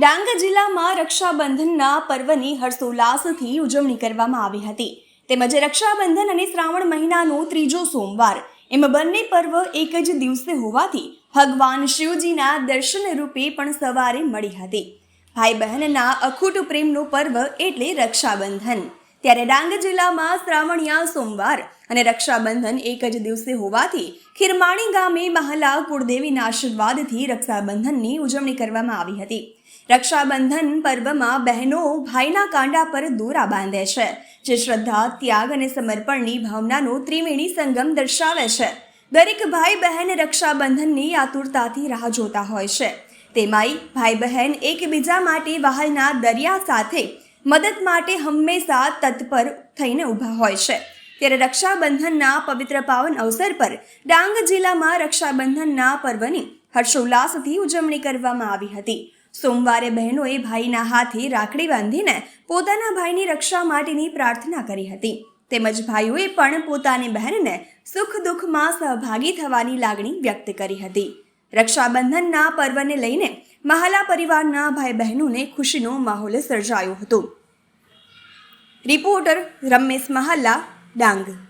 ડાંગ જિલ્લામાં રક્ષાબંધનના પર્વની હર્ષોલ્લાસથી ઉજવણી કરવામાં આવી હતી. તેમજ રક્ષાબંધન અને શ્રાવણ મહિનાનો ત્રીજો સોમવાર. એમ બંને પર્વ એક જ દિવસે હોવાથી ભગવાન શિવજીના દર્શન રૂપે પણ સવારે મળી હતી. ભાઈ બહેનના અખૂટ પ્રેમનો પર્વ એટલે રક્ષાબંધન. ત્યારે ડાંગ જિલ્લામાં શ્રાવણિયા, સોમવાર અને રક્ષાબંધન એક જ દિવસે હોવાથી ખીરમાણી ગામે મહલા કુળદેવીના આશીર્વાદથી રક્ષાબંધનની ઉજવણી કરવામાં આવી હતી. રક્ષાબંધન પર્વમાં બહેનો ભાઈના કાંડા પર દોરા બાંધે છે, જે શ્રદ્ધા, ત્યાગ અને સમર્પણની ભાવનાનો ત્રિવેણી સંગમ દર્શાવે છે. દરેક ભાઈ બહેન રક્ષાબંધનની આતુરતાથી રાહ જોતા હોય છે. તેમાંય ભાઈ બહેન એકબીજા માટે વહાલના દરિયા સાથે મદદ માટે હંમેશા તત્પર થઈને ઊભા હોય છે. ત્યારે રક્ષાબંધનના પવિત્ર પાવન અવસર પર ડાંગ જિલ્લામાં રક્ષાબંધનના પર્વની હર્ષોલ્લાસથી ઉજવણી કરવામાં આવી હતી. સોમવારે બહેનોએ ભાઈના હાથે રાખડી બાંધીને પોતાના ભાઈની રક્ષા માટેની પ્રાર્થના કરી હતી. તેમજ ભાઈઓએ પણ પોતાની બહેનને સુખ દુઃખમાં સહભાગી થવાની લાગણી વ્યક્ત કરી હતી. રક્ષાબંધનના પર્વને લઈને મહાલા પરિવારના ભાઈ બહેનોને ખુશીનો માહોલ સર્જાયો હતો. રિપોર્ટર રમેશ મહાલા ડાંગ.